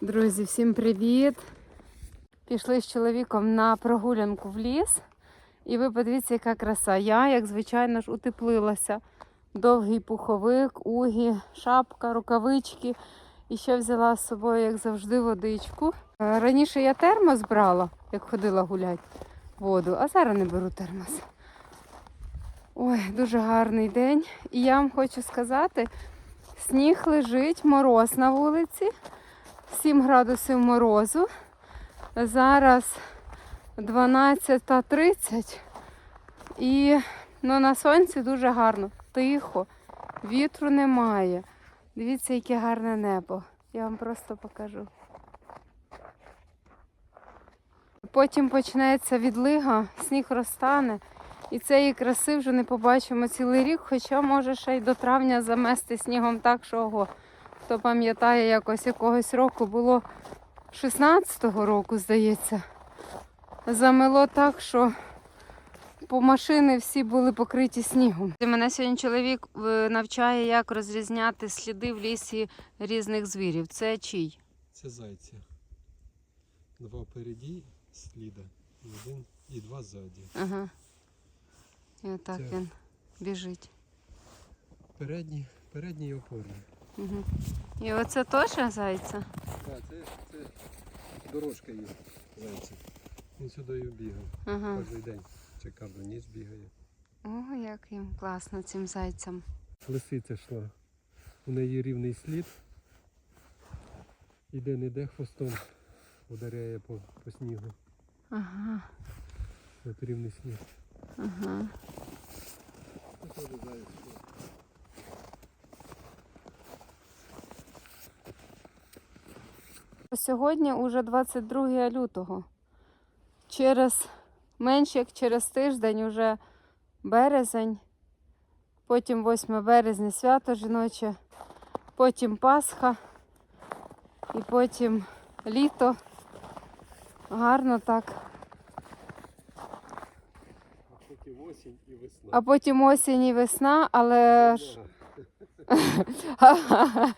Друзі, всім привіт! Пішли з чоловіком на прогулянку в ліс. І ви подивіться, яка краса. Я, як звичайно ж, утеплилася. Довгий пуховик, угі, шапка, рукавички. І ще взяла з собою, як завжди, водичку. Е, Раніше я термос брала, як ходила гуляти воду, а зараз не беру термос. Ой, дуже гарний день. І я вам хочу сказати, сніг лежить, мороз на вулиці. 7 градусів морозу. Зараз 12.30 і ну, на сонці дуже гарно, тихо, вітру немає. Дивіться, яке гарне небо. Я вам просто покажу. Потім почнеться відлига, сніг розтане. І цієї краси вже не побачимо цілий рік, хоча може ще й до травня замести снігом так, що ого. Хто пам'ятає, якось якогось року було 16-го року, здається. Замело так, що по машини всі були покриті снігом. Мене сьогодні чоловік е, навчає, як розрізняти сліди в лісі різних звірів. Це чий? Це зайці. Два впереді сліда, і один і два ззаді. Ага. І отак Це- він біжить. Передні, передні і опорні. Угу. І оце теж зайця? Так, це, це дорожка є зайця. Він сюди бігав. Ага. Кожен день. Чи кожну ніч бігає. О, як їм класно цим зайцям. Лисиця йшла. У неї рівний слід. Іде не де хвостом ударяє по, по снігу. Ага, От рівний сніг. ага. Це теж заяць. Сьогодні уже 22 лютого. Через менше як через тиждень уже березень, потім 8 березня свято жіноче, потім Пасха і потім літо. Гарно так. А потім осінь і весна. А потім осінь і весна, але ж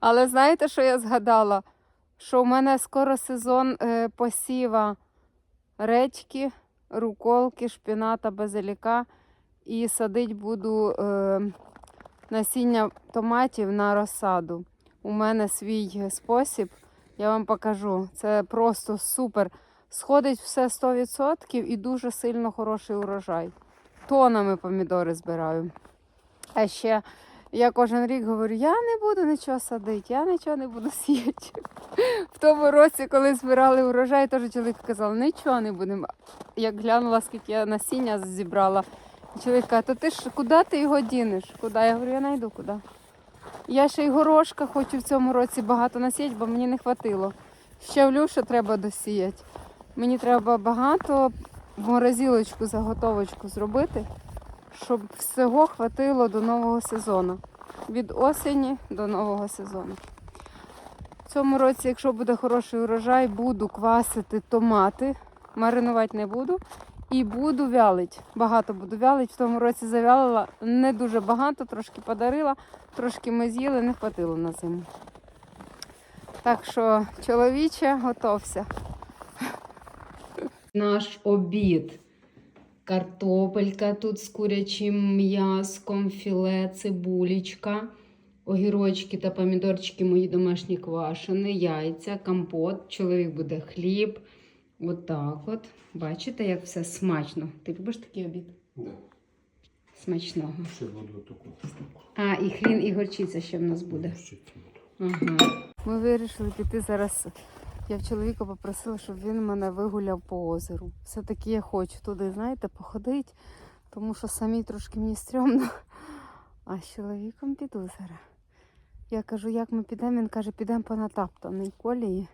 Але знаєте, що я згадала? Що у мене скоро сезон е, посіва редьки, руколки, шпіната, базиліка. І садить буду е, насіння томатів на розсаду. У мене свій спосіб, я вам покажу. Це просто супер. Сходить все 100% і дуже сильно хороший урожай. Тонами помідори збираю. А ще я кожен рік говорю, я не буду нічого садити, я нічого не буду сіяти. В тому році, коли збирали урожай, теж чоловік казав, нічого не будемо. Як глянула, скільки я насіння зібрала, чоловік каже, то ти ж куди ти його дінеш? Куди? Я говорю, я знайду куди. Я ще й горошка хочу в цьому році багато насіяти, бо мені не хватило. Ще в Люшу треба досіяти. Мені треба багато в морозилочку заготовочку зробити щоб всього хватило до нового сезону. Від осені до нового сезону. В цьому році, якщо буде хороший урожай, буду квасити томати, маринувати не буду. І буду вялити. Багато буду вялити. В тому році завялила не дуже багато, трошки подарила, трошки ми з'їли, не хватило на зиму. Так що, чоловіче, готовся. Наш обід. Картопелька тут з курячим м'яском, філе, цибулечка, огірочки та помідорчики мої домашні квашені, яйця, компот, чоловік буде хліб. Отак от. Бачите, як все смачно. Ти любиш такий обід? Да. Смачного. Ще буду таку штуку. А, і хрін, і горчиця ще в нас буде. Ще. Ага. Ми вирішили піти зараз. Я в чоловіка попросила, щоб він мене вигуляв по озеру. Все-таки я хочу туди, знаєте, походити, тому що самі трошки мені стрьомно. А з чоловіком піду зараз. Я кажу, як ми підемо? Він каже, підемо по натаптаній колії.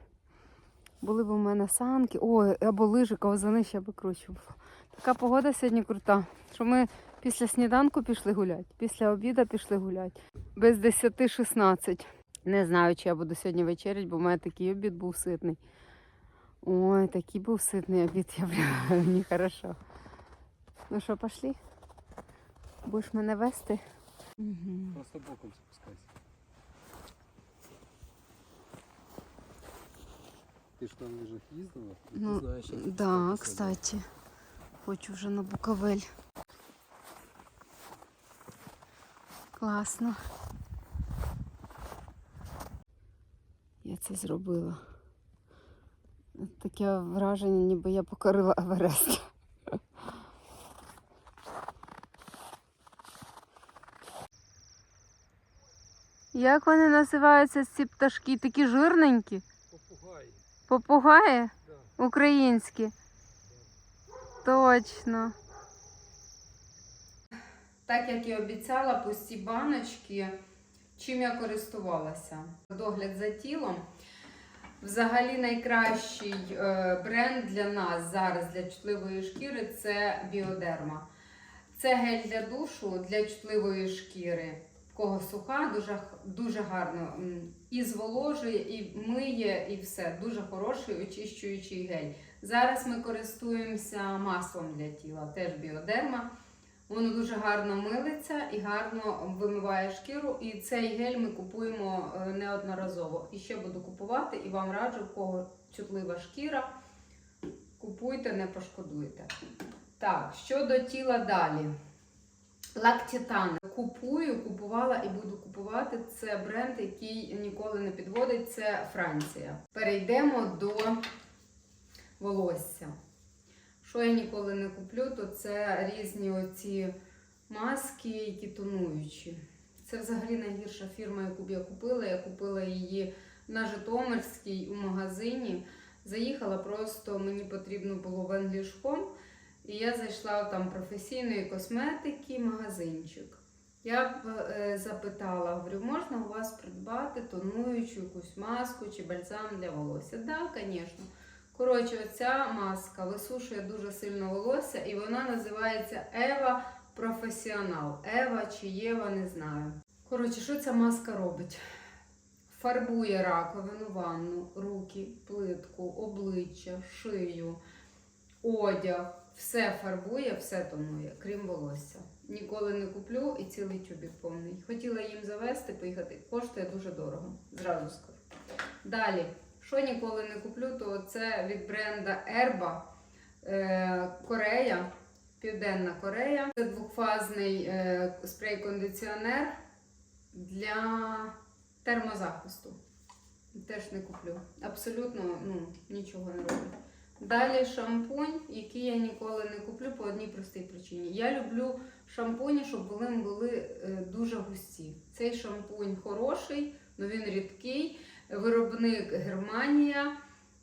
Були б у мене санки, ой, або лижи, ковзани ще би круче було. Така погода сьогодні крута, що ми після сніданку пішли гуляти, після обіду пішли гуляти. Без 10-16. Не знаю, чи я буду сьогодні вечерять, бо в мене такий обід був ситний. Ой, такий був ситний обід, я прям мені хорошо. Ну що, пішли? Будеш мене вести? Угу. Просто боком запускайся. Ти ж на лижах їздила? Ну, ти знаєш, як Да, це себе. кстати. Хочу вже на Буковель. Класно. Я це зробила. Таке враження, ніби я покорила Еверест. Як вони називаються ці пташки? Такі жирненькі? Попугаї. Попугаї? Да. Українські. Точно. Так як і обіцяла, пусті баночки, чим я користувалася. Догляд за тілом. Взагалі найкращий е, бренд для нас зараз для чутливої шкіри це біодерма. Це гель для душу для чутливої шкіри. Кого суха, дуже, дуже гарно і зволожує, і миє, і все. Дуже хороший очищуючий гель. Зараз ми користуємося маслом для тіла, теж біодерма. Воно дуже гарно милиться і гарно вимиває шкіру. І цей гель ми купуємо е, неодноразово. І ще буду купувати, і вам раджу, в кого чутлива шкіра. Купуйте, не пошкодуйте. Так, щодо тіла далі. Лактітан. Купую, купувала і буду купувати. Це бренд, який ніколи не підводить. Це Франція. Перейдемо до волосся. Що я ніколи не куплю, то це різні оці маски, які тонуючі. Це взагалі найгірша фірма, яку б я купила. Я купила її на Житомирській у магазині. Заїхала просто, мені потрібно було в English.com. І я зайшла там професійної косметики магазинчик. Я б е, запитала, говорю, можна у вас придбати тонуючу якусь маску чи бальзам для волосся? Так, да, звісно. Коротше, оця маска висушує дуже сильно волосся, і вона називається Ева Професіонал. Ева чи Єва, не знаю. Коротше, що ця маска робить? Фарбує раковину, ванну, руки, плитку, обличчя, шию, одяг. Все фарбує, все тонує, крім волосся. Ніколи не куплю і цілий тюбік повний. Хотіла їм завести, поїхати. Коштує дуже дорого. Зразу скажу. Далі, що ніколи не куплю, то це від бренда Erba е, Корея, Південна Корея. Це двохфазний е, спрей-кондиціонер для термозахисту. Теж не куплю. Абсолютно ну, нічого не роблю. Далі шампунь, який я ніколи не куплю по одній простій причині. Я люблю шампуні, щоб вони були е, дуже густі. Цей шампунь хороший, але він рідкий. Виробник Германія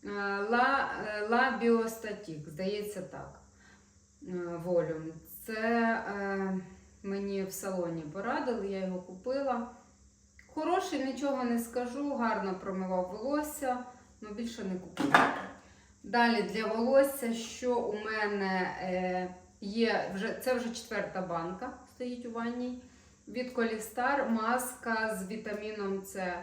е, La, е, здається так. е, Volume. Це мені в салоні порадили, я його купила. Хороший, нічого не скажу, гарно промивав волосся, але більше не купила. Далі для волосся, що у мене є, це вже четверта банка стоїть у ванній. Від Колістар маска з вітаміном С.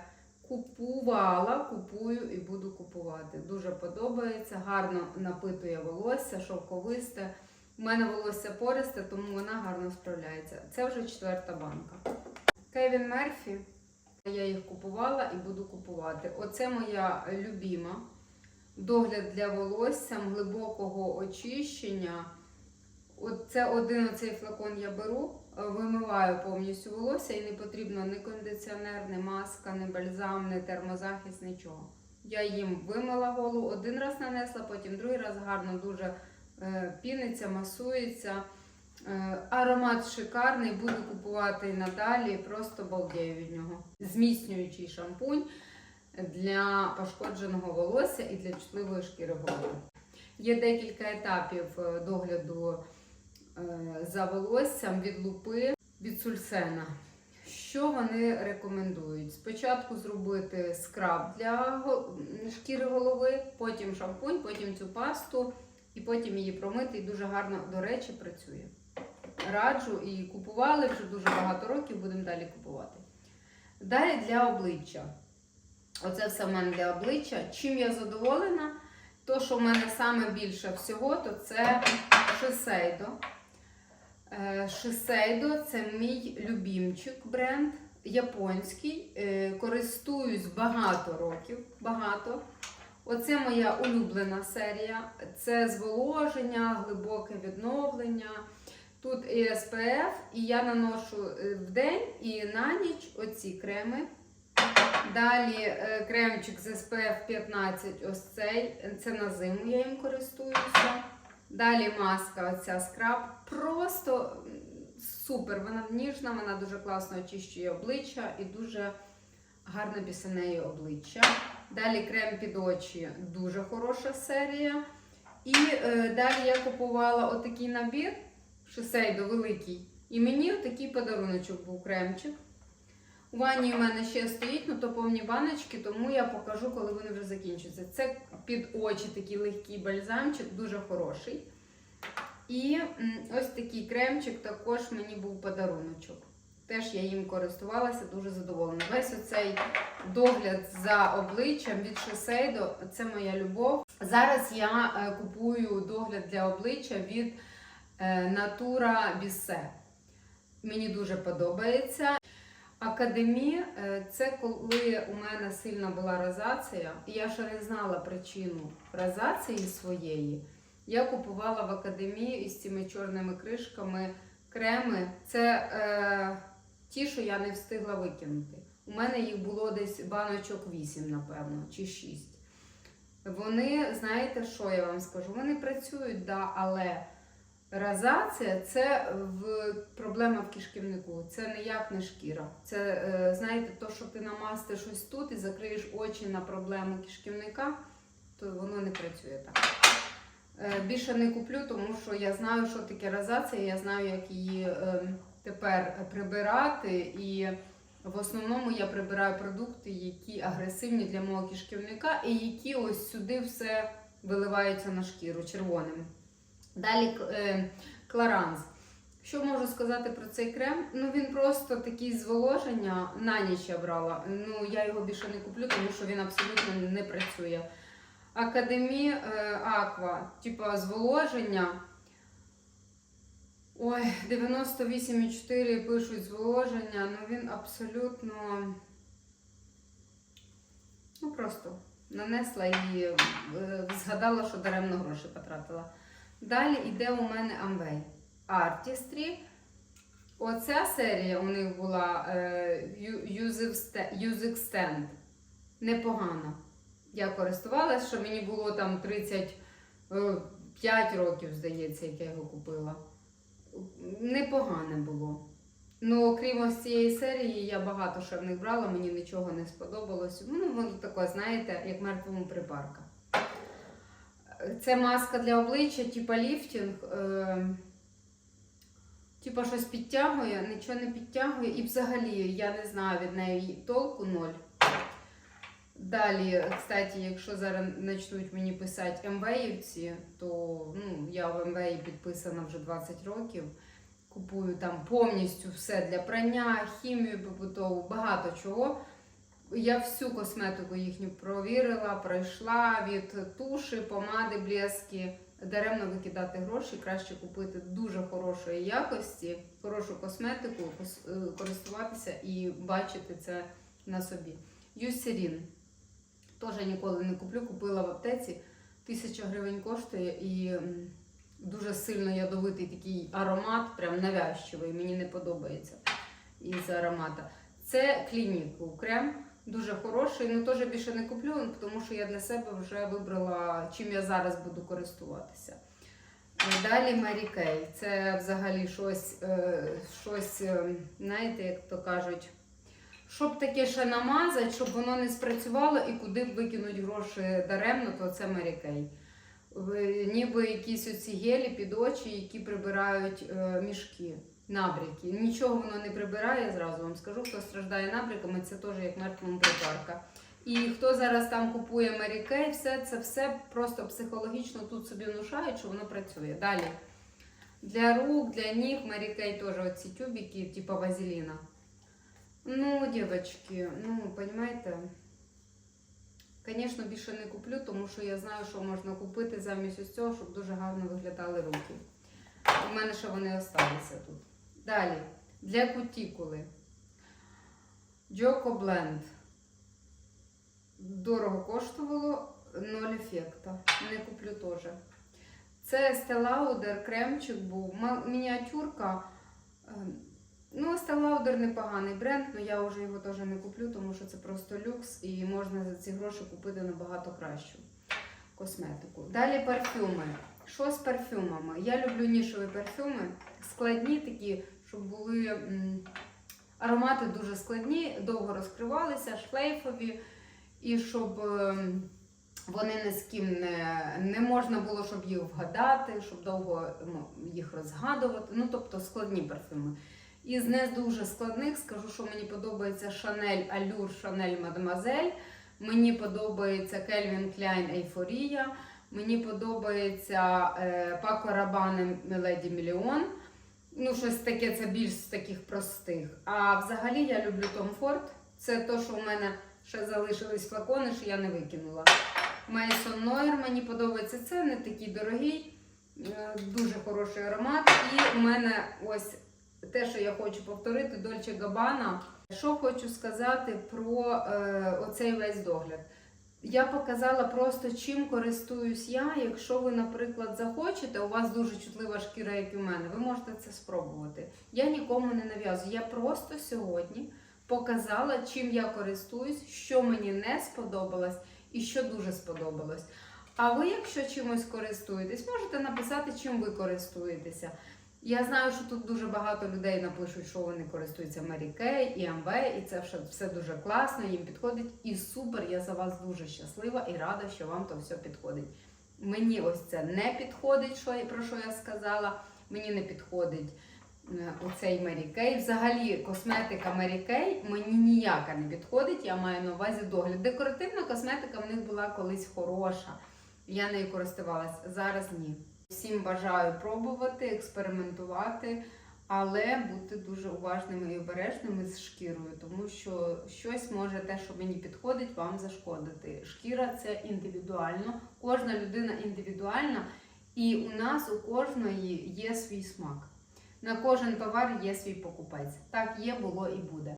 Купувала, купую і буду купувати. Дуже подобається, гарно напитує волосся, шовковисте. У мене волосся пористе, тому вона гарно справляється. Це вже четверта банка. Кевін Мерфі. Я їх купувала і буду купувати. Оце моя любима. Догляд для волосся, глибокого очищення. От це один оцей флакон я беру, вимиваю повністю волосся і не потрібно ні кондиціонер, ні маска, ні бальзам, ні термозахист, нічого. Я їм вимила голову, один раз нанесла, потім другий раз гарно дуже е, піниться, масується. Е, аромат шикарний, буду купувати і надалі, просто балдею від нього. Зміцнюючий шампунь для пошкодженого волосся і для чутливої шкіри голови. Є декілька етапів е, догляду е, за волоссям від лупи, від сульсена. Що вони рекомендують? Спочатку зробити скраб для шкіри голови, потім шампунь, потім цю пасту, і потім її промити. І дуже гарно, до речі, працює. Раджу і купували вже дуже багато років, будемо далі купувати. Далі для обличчя. Оце все в мене для обличчя. Чим я задоволена? То, що в мене саме більше всього, то це Шисейдо. Е, Шисейдо це мій любімчик бренд японський. Е, Користуюсь багато років. Багато. Оце моя улюблена серія. Це зволоження, глибоке відновлення. Тут і SPF, і я наношу е, вдень і на ніч оці креми. Далі кремчик з SPF 15, ось цей. Це на зиму я їм користуюся. Далі маска, оця скраб. Просто супер. Вона ніжна, вона дуже класно очищує обличчя і дуже гарно бісенеє обличчя. Далі крем під очі, дуже хороша серія. І е, далі я купувала отакий набір Шисейдо великий. І мені отакий подаруночок був кремчик. У ванні у мене ще стоїть, ну то повні баночки, тому я покажу, коли вони вже закінчаться. Це під очі такий легкий бальзамчик, дуже хороший. І ось такий кремчик також мені був подаруночок. Теж я їм користувалася, дуже задоволена. Весь оцей догляд за обличчям від Shiseido – це моя любов. Зараз я е, купую догляд для обличчя від е, Natura Bisse. Мені дуже подобається. Академі е, це коли у мене сильна була розація, і я ще не знала причину розації своєї. Я купувала в академії із цими чорними кришками креми. Це е, ті, що я не встигла викинути. У мене їх було десь баночок 8, напевно, чи 6. Вони, знаєте, що я вам скажу? Вони працюють, да, але розація це в, проблема в кишківнику. Це ніяк не шкіра. Це, е, знаєте, то, що ти намастиш щось тут і закриєш очі на проблему кишківника, то воно не працює так. Е, Більше не куплю, тому що я знаю, що таке розація, я знаю, як її е, тепер прибирати. І в основному я прибираю продукти, які агресивні для мого кишківника, і які ось сюди все виливаються на шкіру червоним. Далі е, кларанс. Що можу сказати про цей крем? Ну він просто такий зволоження. На ніч я брала. Ну я його більше не куплю, тому що він абсолютно не працює. Академі е, Аква, типа зволоження. Ой, 98,4 пишуть зволоження, ну він абсолютно. Ну просто нанесла і е, згадала, що даремно гроші потратила. Далі йде у мене Amway Artistry. Оця серія у них була е, Ю- Use Extend. Непогано. Я користувалась, що мені було там 35 років, здається, як я його купила. Непогане було. Ну, окрім ось цієї серії, я багато що в них брала, мені нічого не сподобалось. Ну, воно таке, знаєте, як мертвому припарка. Це маска для обличчя, типа ліфтінг. Е, типа щось підтягує, нічого не підтягує. І взагалі я не знаю від неї толку ноль. Далі, кстати, якщо зараз почнуть мені писати МВївці, то ну, я в МВІ підписана вже 20 років. Купую там повністю все для прання, хімію побутову, багато чого. Я всю косметику їхню провірила, пройшла від туші, помади, блески. Даремно викидати гроші, краще купити дуже хорошої якості, хорошу косметику, кос- е, користуватися і бачити це на собі. Юсерін. Теж ніколи не куплю, купила в аптеці. Тисяча гривень коштує і дуже сильно ядовитий такий аромат, прям навязчивий, мені не подобається із аромата. Це клініку крем, дуже хороший. Ну теж більше не куплю, тому що я для себе вже вибрала, чим я зараз буду користуватися. Далі Mary Kay. Це взагалі щось, е, щось, е, знаєте, як то кажуть, щоб таке ще намазати, щоб воно не спрацювало і куди б викинуть гроші даремно, то це Kay. В- Ніби якісь оці гелі під очі, які прибирають е, мішки, набряки. Нічого воно не прибирає, зразу вам скажу. Хто страждає набряками, це теж як мертвому припарка. І хто зараз там купує Kay, все це все просто психологічно тут собі внушають, що воно працює. Далі. Для рук, для ніг Kay теж оці тюбики, типу вазеліна. Ну, девочки, ну, понимаете, Звісно, більше не куплю, тому що я знаю, що можна купити замість ось цього, щоб дуже гарно виглядали руки. У мене ще вони залишилися тут. Далі, для кутікули. Джоко Бленд. Дорого коштувало, але ноль ефекта. Не куплю теж. Це Lauder кремчик був. Мініатюрка. Е, Ну, Lauder непоганий бренд, але я вже його теж не куплю, тому що це просто люкс і можна за ці гроші купити набагато кращу косметику. Далі парфюми. Що з парфюмами? Я люблю нішові парфюми, складні такі, щоб були м, аромати дуже складні, довго розкривалися, шлейфові, і щоб ем, вони ні з ким не, не можна було, щоб їх вгадати, щоб довго м, їх розгадувати. Ну, тобто складні парфюми. Із не дуже складних скажу, що мені подобається Chanel Allure, Chanel Mademoiselle. Мені подобається Calvin Klein Euphoria. Мені подобається е, Paco Rabanne Milady Million. Ну, щось таке, це більш з таких простих. А взагалі я люблю Tom Ford. Це то, що в мене ще залишились флакони, що я не викинула. Maison Noir мені подобається. Це не такий дорогий, е, дуже хороший аромат. І у мене ось те, що я хочу повторити, Dolce Gabbana. Що хочу сказати про е, оцей весь догляд. Я показала просто, чим користуюсь я. Якщо ви, наприклад, захочете, у вас дуже чутлива шкіра, як і у мене, ви можете це спробувати. Я нікому не нав'язую. Я просто сьогодні показала, чим я користуюсь, що мені не сподобалось і що дуже сподобалось. А ви, якщо чимось користуєтесь, можете написати, чим ви користуєтеся. Я знаю, що тут дуже багато людей напишуть, що вони користуються Mary і МВ, і це все, все дуже класно, їм підходить. І супер, я за вас дуже щаслива і рада, що вам то все підходить. Мені ось це не підходить, що, про що я сказала. Мені не підходить е, оцей Mary. Взагалі, косметика Mary мені ніяка не підходить. Я маю на увазі догляд. Декоративна косметика в них була колись хороша. Я нею користувалась, зараз ні. Всім бажаю пробувати, експериментувати, але бути дуже уважними і обережними з шкірою, тому що щось може те, що мені підходить, вам зашкодити. Шкіра це індивідуально, кожна людина індивідуальна, і у нас у кожної є свій смак. На кожен товар є свій покупець. Так є, було і буде.